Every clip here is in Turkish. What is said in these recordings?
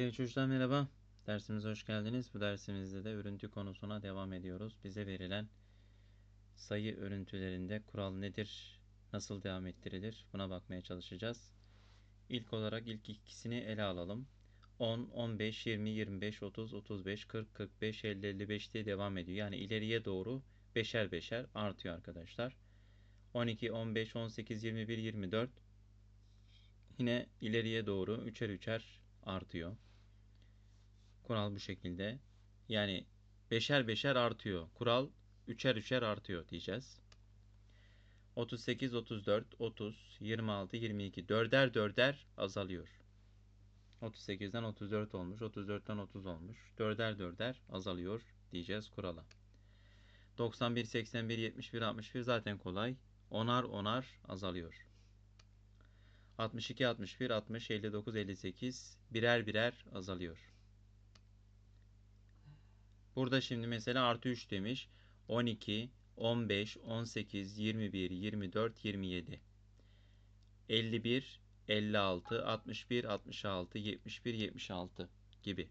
Sevgili çocuklar merhaba. Dersimize hoş geldiniz. Bu dersimizde de örüntü konusuna devam ediyoruz. Bize verilen sayı örüntülerinde kural nedir, nasıl devam ettirilir buna bakmaya çalışacağız. İlk olarak ilk ikisini ele alalım. 10, 15, 20, 25, 30, 35, 40, 45, 50, 55 diye devam ediyor. Yani ileriye doğru beşer beşer artıyor arkadaşlar. 12, 15, 18, 21, 24 yine ileriye doğru üçer üçer artıyor. Kural bu şekilde. Yani beşer beşer artıyor. Kural üçer üçer artıyor diyeceğiz. 38, 34, 30, 26, 22. Dörder dörder azalıyor. 38'den 34 olmuş. 34'ten 30 olmuş. Dörder dörder azalıyor diyeceğiz kurala. 91, 81, 71, 61 zaten kolay. Onar onar azalıyor. 62, 61, 60, 59, 58 birer birer azalıyor. Burada şimdi mesela artı 3 demiş. 12, 15, 18, 21, 24, 27. 51, 56, 61, 66, 71, 76 gibi.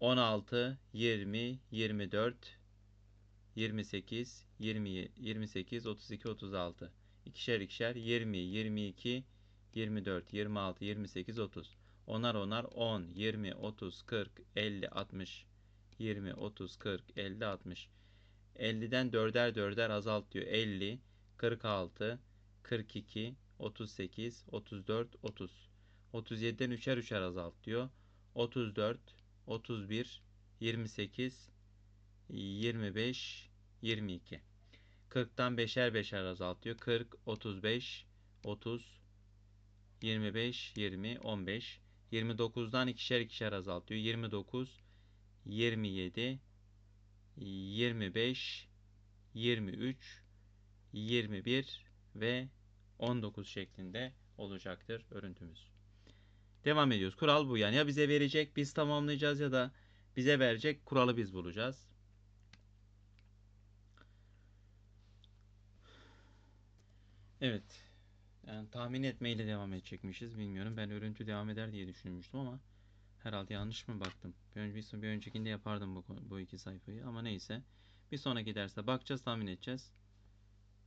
16, 20, 24, 28, 20, 28, 32, 36. İkişer ikişer 20, 22, 24, 26, 28, 30. Onar onar 10, 20, 30, 40, 50, 60, 20, 30, 40, 50, 60. 50'den dörder dörder azalt diyor. 50, 46, 42, 38, 34, 30. 37'den üçer üçer azalt diyor. 34, 31, 28, 25, 22. 40'tan beşer beşer azaltıyor. 40, 35, 30, 25, 20, 15. 29'dan ikişer ikişer azaltıyor. 29, 27, 25, 23, 21 ve 19 şeklinde olacaktır örüntümüz. Devam ediyoruz. Kural bu yani. Ya bize verecek biz tamamlayacağız ya da bize verecek kuralı biz bulacağız. Evet. Yani tahmin etmeyle devam edecekmişiz. Bilmiyorum. Ben örüntü devam eder diye düşünmüştüm ama herhalde yanlış mı baktım? Bir, önce, bir öncekinde yapardım bu, bu iki sayfayı ama neyse. Bir sonraki derste bakacağız, tahmin edeceğiz.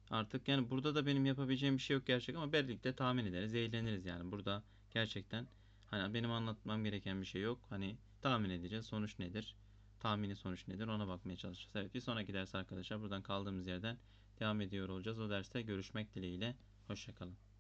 Artık yani burada da benim yapabileceğim bir şey yok gerçek ama birlikte tahmin ederiz, eğleniriz yani. Burada gerçekten hani benim anlatmam gereken bir şey yok. Hani tahmin edeceğiz. Sonuç nedir? Tahmini sonuç nedir? Ona bakmaya çalışacağız. Evet bir sonraki ders arkadaşlar buradan kaldığımız yerden devam ediyor olacağız. O derste görüşmek dileğiyle. Hoşçakalın.